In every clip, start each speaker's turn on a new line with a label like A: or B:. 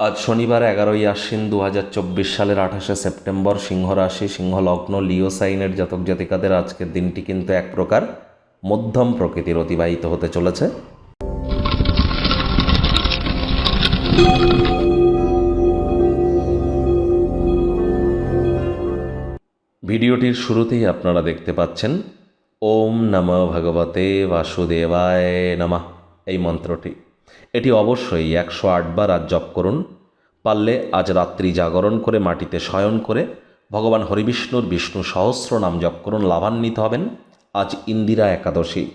A: আজ শনিবার এগারোই আশ্বিন দু হাজার চব্বিশ সালের আঠাশে সেপ্টেম্বর সিংহ রাশি সিংহ লগ্ন লিও সাইনের জাতক জাতিকাদের আজকের দিনটি কিন্তু এক প্রকার মধ্যম প্রকৃতির অতিবাহিত হতে চলেছে। ভিডিওটির শুরুতেই আপনারা দেখতে পাচ্ছেন, ওম নম ভগবতে বাসুদেবায় নমঃ, এই মন্ত্রটি। এটি অবশ্যই একশো আটবার আজ জপ করুন। পারলে আজ রাত্রি জাগরণ করে মাটিতে শয়ন করে ভগবান হরিবিষ্ণুর বিষ্ণু সহস্র নাম জপ করুন, লাভান্বিত হবেন। আজ ইন্দিরা একাদশী।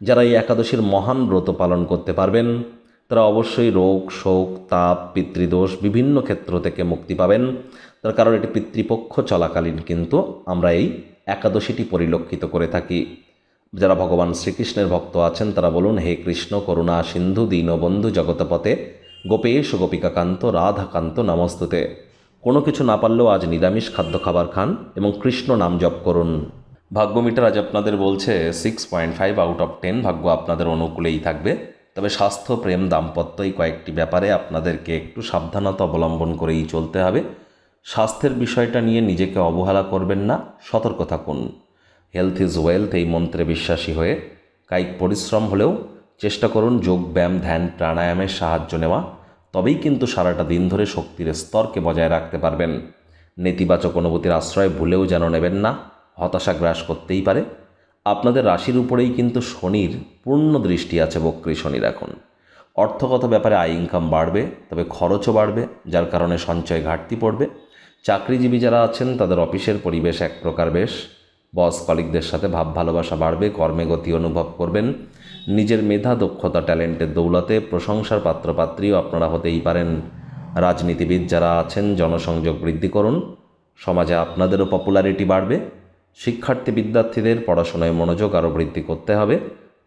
A: যারা এই একাদশীর মহান ব্রত পালন করতে পারবেন, তারা অবশ্যই রোগ, শোক, তাপ, পিতৃদোষ বিভিন্ন ক্ষেত্র থেকে মুক্তি পাবেন। তার কারণ এটি পিতৃপক্ষ চলাকালীন কিন্তু আমরা এই একাদশীটি পরিলক্ষিত করে থাকি। যারা ভগবান শ্রীকৃষ্ণের ভক্ত আছেন, তারা বলুন, হে কৃষ্ণ, করুণা, সিন্ধু দীনবন্ধু জগতপথে গোপেশ, গোপিকাকান্ত, রাধাকান্ত নমস্তুতে। কোনো কিছু না পারলেও আজ নিরামিষ খাদ্য খাবার খান এবং কৃষ্ণ নাম জপ করুন। ভাগ্যমিটার আজ আপনাদের বলছে six point five out of ten ভাগ্য আপনাদের অনুকূলেই থাকবে। তবে স্বাস্থ্য, প্রেম, দাম্পত্য এই কয়েকটি ব্যাপারে আপনাদেরকে একটু সাবধানতা অবলম্বন করেই চলতে হবে। স্বাস্থ্যের বিষয়টা নিয়ে নিজেকে অবহেলা করবেন না, সতর্ক থাকুন। হেলথ ইজ ওয়েলথ এই মন্ত্রে বিশ্বাসী হয়ে কায়িক পরিশ্রম হলেও চেষ্টা করুন যোগ, ব্যায়াম, ধ্যান, প্রাণায়ামের সাহায্য নেওয়া। তবেই কিন্তু সারাটা দিন ধরে শক্তির স্তরকে বজায় রাখতে পারবেন। নেতিবাচক অনুভূতির আশ্রয় ভুলেও যেন নেবেন না, হতাশা গ্রাস করতেই পারে। আপনাদের রাশির উপরেই কিন্তু শনির পূর্ণ দৃষ্টি আছে বক্রী শনির এখন অর্থগত ব্যাপারে আয় ইনকাম বাড়বে, তবে খরচও বাড়বে, যার কারণে সঞ্চয় ঘাটতি পড়বে। চাকরিজীবী যারা আছেন, তাদের অফিসের পরিবেশ এক প্রকার বেশ। বস কলিকদের সাথে ভাব ভালোবাসা বাড়বে, কর্মে গতি অনুভব করবেন। নিজের মেধা, দক্ষতা, ট্যালেন্টের দৌলতে প্রশংসার পাত্রপাত্রীও আপনারা হতেই পারেন। রাজনীতিবিদ যারা আছেন, জনসংযোগ বৃদ্ধি করুন। সমাজে আপনাদেরও পপুলারিটি বাড়বে। শিক্ষার্থী বিদ্যার্থীদের পড়াশোনায় মনোযোগ আরও বৃদ্ধি করতে হবে।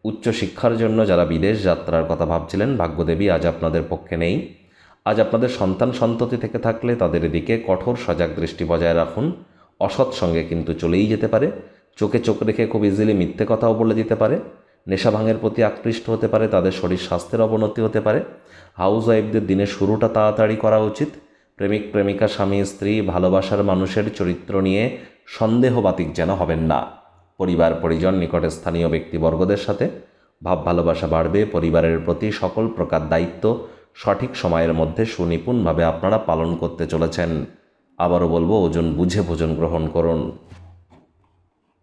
A: উচ্চশিক্ষার জন্য যারা বিদেশ যাত্রার কথা ভাবছিলেন, ভাগ্যদেবী আজ আপনাদের পক্ষে নেই। আজ আপনাদের সন্তান সন্ততি থেকে থাকলে তাদের দিকে কঠোর সজাগ দৃষ্টি বজায় রাখুন। অসৎ সঙ্গে কিন্তু চলেই যেতে পারে, চোখে চোখ রেখে খুব ইজিলি মিথ্যে কথাও বলে দিতে পারে, নেশা ভাঙের প্রতি আকৃষ্ট হতে পারে, তাদের শরীর স্বাস্থ্যের অবনতি হতে পারে। হাউস ওয়াইফদের দিনের শুরুটা তাড়াতাড়ি করা উচিত। প্রেমিক, প্রেমিকা, স্বামী, স্ত্রী, ভালোবাসার মানুষের চরিত্র নিয়ে সন্দেহবাতিক যেন হবেন না। পরিবার, পরিজন, নিকটে স্থানীয় ব্যক্তিবর্গদের সাথে ভাব ভালোবাসা বাড়বে, পরিবারের প্রতি সকল প্রকার দায়িত্ব সঠিক সময়ের মধ্যে সুনিপুণভাবে আপনারা পালন করতে চলেছেন। আবারও বলব ওজন বুঝে ভোজন গ্রহণ করুন।